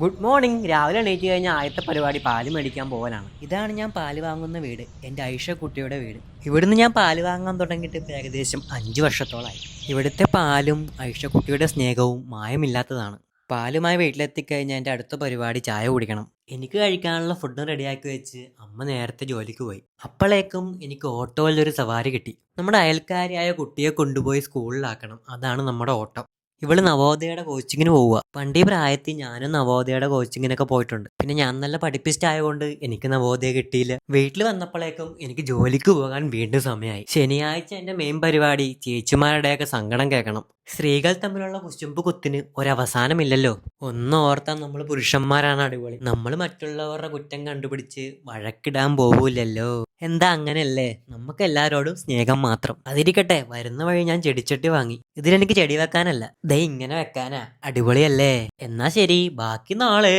Good morning രാവിലെ എണീറ്റ് കഴിഞ്ഞാൽ ആദ്യത്തെ പരിപാടി പാൽ മേടിക്കാൻ പോകാനാണ് ഇതാണ് ഞാൻ പാൽ വാങ്ങുന്ന വീട്. എന്റെ ഐഷ കുട്ടിയുടെ വീട്. ഇവിടുന്ന് ഞാൻ പാൽ വാങ്ങാൻ തുടങ്ങിയിട്ട് ഏകദേശം അഞ്ച് വർഷത്തോളമായി ഇവിടുത്തെ പാലും ഐഷ കുട്ടിയുടെ സ്നേഹവും മായമില്ലാത്തതാണ്. പാലുമായി വീട്ടിലെത്തിക്കഴിഞ്ഞാൽ എന്റെ അടുത്ത പരിപാടി ചായ കുടിക്കണം. എനിക്ക് കഴിക്കാനുള്ള ഫുഡ് റെഡിയാക്കി വെച്ച് അമ്മ നേരത്തെ ജോലിക്ക് പോയി. അപ്പോഴേക്കും എനിക്ക് ഓട്ടോയിലൊരു സവാരി കിട്ടി. നമ്മുടെ അയൽക്കാരിയായ കുട്ടിയെ കൊണ്ടുപോയി സ്കൂളിലാക്കണം. അതാണ് നമ്മുടെ ഓട്ടം. ഇവൾ നവോദയയുടെ കോച്ചിങ്ങിന് പോവുക. പണ്ട് പ്രായത്തിൽ ഞാനും നവോദയയുടെ കോച്ചിങ്ങിനൊക്കെ പോയിട്ടുണ്ട്. പിന്നെ ഞാൻ നല്ല പഠിപ്പിസ്റ്റ് എനിക്ക് നവോദയ കിട്ടിയില്ല. വീട്ടിൽ വന്നപ്പോഴേക്കും എനിക്ക് ജോലിക്ക് പോകാൻ വീണ്ടും സമയമായി. ശനിയാഴ്ച എന്റെ മെയിൻ പരിപാടി ചേച്ചിമാരുടെയൊക്കെ സങ്കടം കേൾക്കണം. സ്ത്രീകൾ തമ്മിലുള്ള കുശുമ്പ് കുത്തിന് ഒരവസാനമില്ലല്ലോ. ഒന്നോർത്താൽ നമ്മൾ പുരുഷന്മാരാണ് അടിപൊളി. നമ്മൾ മറ്റുള്ളവരുടെ കുറ്റം കണ്ടുപിടിച്ച് വഴക്കിടാൻ പോകൂലല്ലോ എന്താ അങ്ങനെയല്ലേ? നമുക്ക് എല്ലാവരോടും സ്നേഹം മാത്രം. അതിരിക്കട്ടെ വരുന്ന വഴി ഞാൻ ചെടിച്ചട്ടി വാങ്ങി. ഇതിലെനിക്ക് ചെടി വെക്കാനല്ല. ദേ ഇങ്ങനെ വെക്കാനാ. അടിപൊളിയല്ലേ? എന്നാ ശരി ബാക്കി നാളെ.